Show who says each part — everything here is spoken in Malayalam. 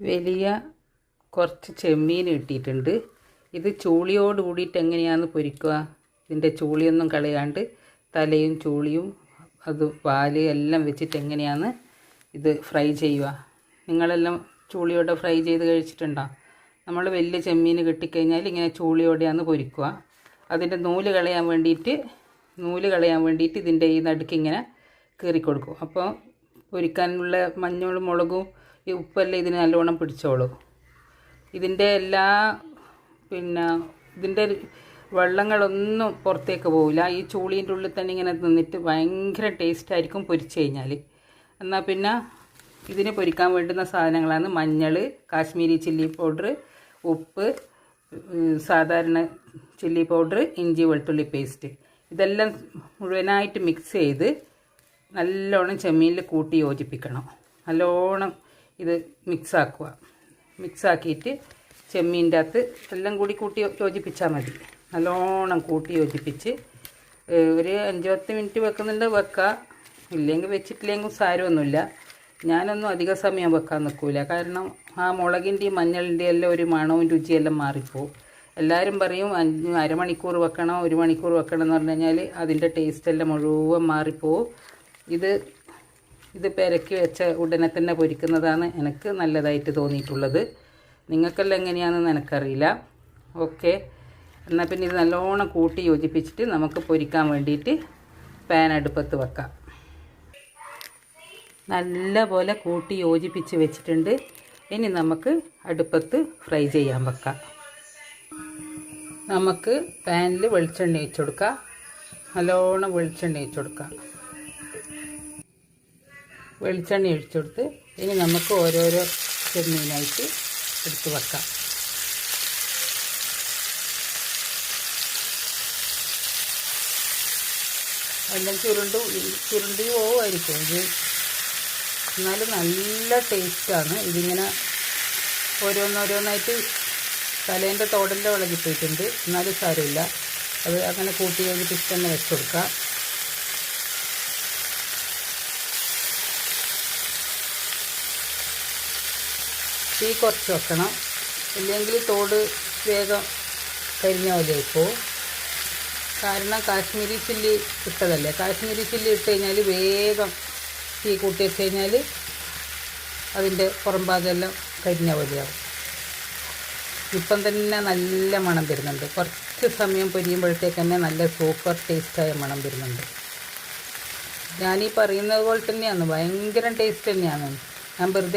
Speaker 1: വലിയ കുറച്ച് ചെമ്മീൻ കിട്ടിയിട്ടുണ്ട് ഇത് ചൂളിയോട് കൂടിയിട്ട് എങ്ങനെയാന്ന് പൊരിക്കുക. ഇതിന്റെ ചൂളിയൊന്നും കളയാണ്ട് തലയും ചൂളിയും അത് പാൽ എല്ലാം വെച്ചിട്ട് എങ്ങനെയാണ് ഇത് ഫ്രൈ ചെയ്യുക. നിങ്ങളെല്ലാം ചൂളിയോടെ ഫ്രൈ ചെയ്ത് കഴിച്ചിട്ടുണ്ടോ? നമ്മൾ വലിയ ചെമ്മീൻ കിട്ടിക്കഴിഞ്ഞാൽ ഇങ്ങനെ ചൂളിയോടെയാണ് പൊരിക്കുക. അതിന്റെ നൂൽ കളയാൻ വേണ്ടിയിട്ട് നൂൽ കളയാൻ വേണ്ടിയിട്ട് ഇതിന്റെ ഈ നടുക്ക് ഇങ്ങനെ കീറി കൊടുക്കും അപ്പോൾ പൊരിക്കാനുള്ള മഞ്ഞളും മുളകും ഈ ഉപ്പെല്ലാം ഇതിന് നല്ലോണം പിടിച്ചോളൂ. ഇതിന്റെ എല്ലാ പിന്നെ ഇതിന്റെ വെള്ളങ്ങളൊന്നും പുറത്തേക്ക് പോവില്ല. ഈ ചൂളീന്റെ ഉള്ളിൽ തന്നെ ഇങ്ങനെ നിന്നിട്ട് ഭയങ്കര ടേസ്റ്റ് ആയിരിക്കും പൊരിച്ചു കഴിഞ്ഞാൽ എന്നാൽ പിന്നെ ഇതിന് പൊരിക്കാൻ വേണ്ടുന്ന സാധനങ്ങളാണ് മഞ്ഞൾ കാശ്മീരി ചില്ലി പൗഡർ ഉപ്പ് സാധാരണ ചില്ലി പൗഡർ ഇഞ്ചി വെളുത്തുള്ളി പേസ്റ്റ്. ഇതെല്ലാം മുഴുവനായിട്ട് മിക്സ് ചെയ്ത് നല്ലോണം ചെമ്മീനിൽ കൂട്ടി യോജിപ്പിക്കണം. നല്ലോണം ഇത് മിക്സാക്കുക മിക്സാക്കിയിട്ട് ചെമ്മീന്റെ അകത്ത് എല്ലാം കൂടി കൂട്ടി യോജിപ്പിച്ചാൽ മതി. നല്ലോണം കൂട്ടി യോജിപ്പിച്ച് ഒരു അഞ്ച് പത്ത് മിനിറ്റ് വെക്കുന്നുണ്ട് വെക്കുക ഇല്ലെങ്കിൽ വെച്ചിട്ടില്ലെങ്കിൽ സാരമൊന്നുമില്ല. ഞാനൊന്നും അധിക സമയം വെക്കാൻ നിൽക്കില്ല കാരണം ആ മുളകിന്റെയും മഞ്ഞളിന്റെയും എല്ലാം ഒരു മണവും രുചിയെല്ലാം മാറിപ്പോവും. എല്ലാവരും പറയും അഞ്ച് അരമണിക്കൂർ വെക്കണം ഒരു മണിക്കൂർ വെക്കണം എന്ന് പറഞ്ഞു കഴിഞ്ഞാൽ അതിന്റെ ടേസ്റ്റ് എല്ലാം മുഴുവൻ മാറിപ്പോവും. ഇത് ഇത് പെരക്കി വെച്ച ഉടനെ തന്നെ പൊരിക്കുന്നതാണ് എനിക്ക് നല്ലതായിട്ട് തോന്നിയിട്ടുള്ളത്. നിങ്ങൾക്കെല്ലാം എങ്ങനെയാണെന്ന് എനിക്കറിയില്ല. ഓക്കെ. എന്നാൽ പിന്നെ ഇത് നല്ലോണം കൂട്ടി യോജിപ്പിച്ചിട്ട് നമുക്ക് പൊരിക്കാൻ വേണ്ടിയിട്ട് പാൻ അടുപ്പത്ത് വെക്കാം. നല്ലപോലെ കൂട്ടി യോജിപ്പിച്ച് വെച്ചിട്ടുണ്ട്. ഇനി നമുക്ക് അടുപ്പത്ത് ഫ്രൈ ചെയ്യാൻ വെക്കാം. നമുക്ക് പാനിൽ വെളിച്ചെണ്ണ ഒഴിച്ചു കൊടുക്കാം. നല്ലോണം വെളിച്ചെണ്ണ ഒഴിച്ചു കൊടുക്കാം. വെളിച്ചെണ്ണ ഒഴിച്ചു കൊടുത്ത് ഇനി നമുക്ക് ഓരോരോ ചെമ്മീനായിട്ട് എടുത്ത് വെക്കാം. എല്ലാം ചുരുണ്ട് ചുരുണ്ടി പോവുമായിരിക്കും. ഇത് എന്നാലും നല്ല ടേസ്റ്റാണ്. ഇതിങ്ങനെ ഓരോന്നോരോന്നായിട്ട് തലേന്റെ തോടന്റെ വിളകിപ്പോയിട്ടുണ്ട് എന്നാലും സാരമില്ല. അത് അങ്ങനെ കൂട്ടി കഴിഞ്ഞിട്ട് ഇഷ്ടം വെച്ച് കൊടുക്കാം. തീ കുറച്ച് വെക്കണം. ഇല്ലെങ്കിൽ തോട് വേഗം കരിഞ്ഞ പോലെ ഇപ്പോൾ കാരണം കാശ്മീരി ചില്ലി ഇട്ടതല്ലേ? കാശ്മീരി ചില്ലി ഇട്ട് കഴിഞ്ഞാൽ വേഗം തീ കൂട്ടി വെച്ച് കഴിഞ്ഞാൽ അതിന്റെ പുറംഭാഗമെല്ലാം കരിഞ്ഞ പോലെയാവും. ഇപ്പം തന്നെ നല്ല മണം വരുന്നുണ്ട്. കുറച്ച് സമയം പൊരിയുമ്പോഴത്തേക്ക് തന്നെ നല്ല സൂപ്പർ ടേസ്റ്റായ മണം വരുന്നുണ്ട്. ഞാനീ പറയുന്നത് പോലെ തന്നെയാണ്. ഭയങ്കര ടേസ്റ്റ് തന്നെയാണ്. ഞാൻ വെറുതെ